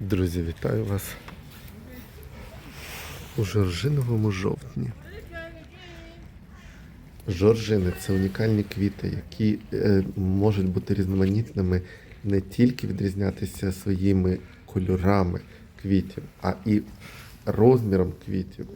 Друзі, вітаю вас у Жоржиновому жовтні. Жоржини це унікальні квіти, які е, можуть бути різноманітними, не тільки відрізнятися своїми кольорами квітів, а і розміром квітів,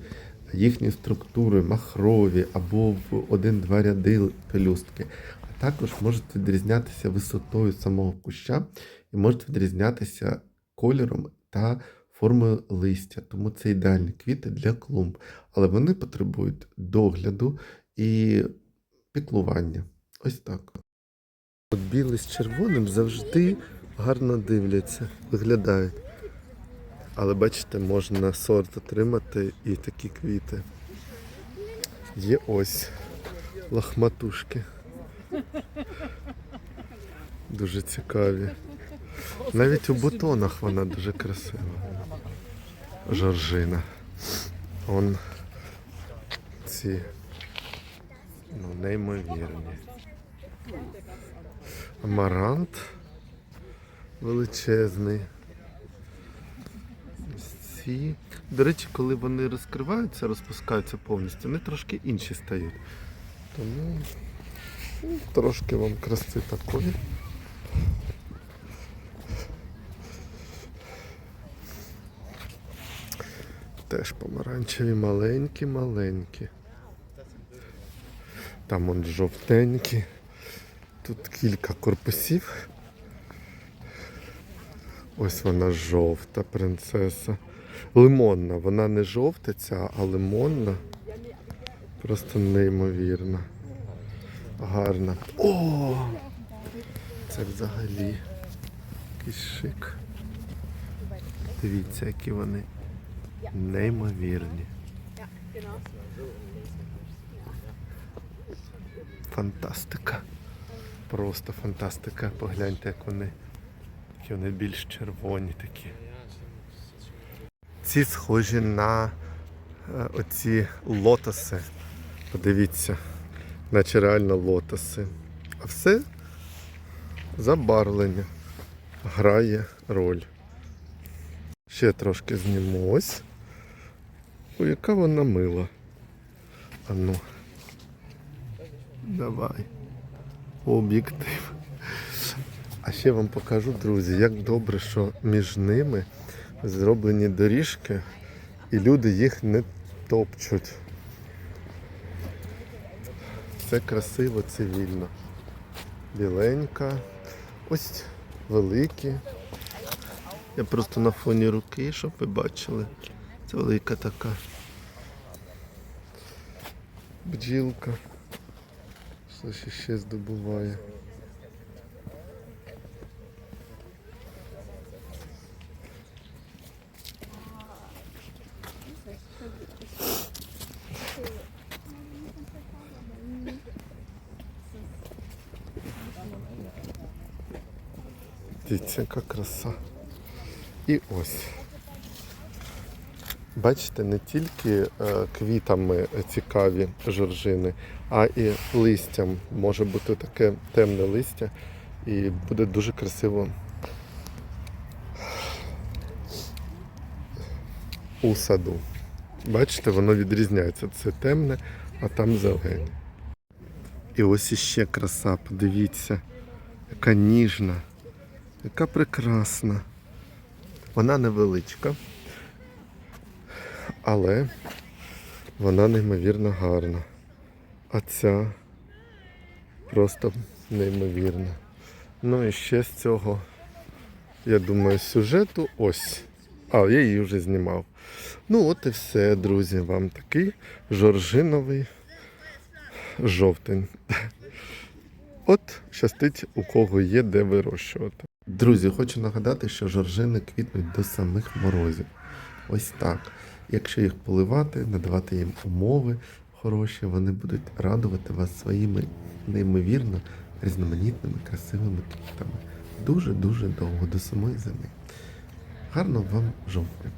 їхньою структурою, махрові або в один-два ряди пелюстки. А також можуть відрізнятися висотою самого куща і можуть відрізнятися кольором та формою листя. Тому це ідеальні квіти для клумб. Але вони потребують догляду і піклування. Ось так. От білий з червоним завжди гарно дивляться, виглядають. Але бачите, можна сорт отримати і такі квіти. Є ось лахматушки. Дуже цікаві. Навіть у бутонах вона дуже красива. Жоржина. Он ці ну, неймовірні. Амарант величезний. Ці. До речі, коли вони розкриваються, розпускаються повністю, вони трошки інші стають. Тому ну, трошки вам краси такої. Теж помаранчеві маленькі-маленькі. Там он жовтенькі. Тут кілька корпусів. Ось вона жовта принцеса. Лимонна. Вона не жовтиця, а лимонна. Просто неймовірна. Гарна. О! Це взагалі якийсь шик. Дивіться, які вони неймовірні. Фантастика. Просто фантастика. Погляньте, як вони, які вони більш червоні такі. Ці схожі на е, оці лотоси. Подивіться, наче реально лотоси. А все забарвлення грає роль. Ще трошки зніму Ой, яка вона мила. А ну. Давай. Об'єктив. А ще вам покажу, друзі, як добре, що між ними зроблені доріжки і люди їх не топчуть. Все красиво, цивільно. Біленька. Ось великі. Я просто на фоні руки, щоб ви бачили. Це велика така бджілка. Щось ще здобуває. Дивіться, яка краса. І ось. Бачите, не тільки е, квітами цікаві жоржини, а і листям. Може бути таке темне листя і буде дуже красиво у саду. Бачите, воно відрізняється. Це темне, а там зелене. І ось іще краса, подивіться, яка ніжна, яка прекрасна. Вона невеличка але вона неймовірно гарна. А ця просто неймовірна. Ну і ще з цього, я думаю, сюжету ось. А, я її вже знімав. Ну от і все, друзі, вам такий жоржиновий жовтень. От щастить, у кого є де вирощувати. Друзі, хочу нагадати, що жоржини квітнуть до самих морозів. Ось так. Якщо їх поливати, надавати їм умови хороші, вони будуть радувати вас своїми неймовірно різноманітними, красивими квітами. Дуже-дуже довго до самої зими. Гарного вам жовтня!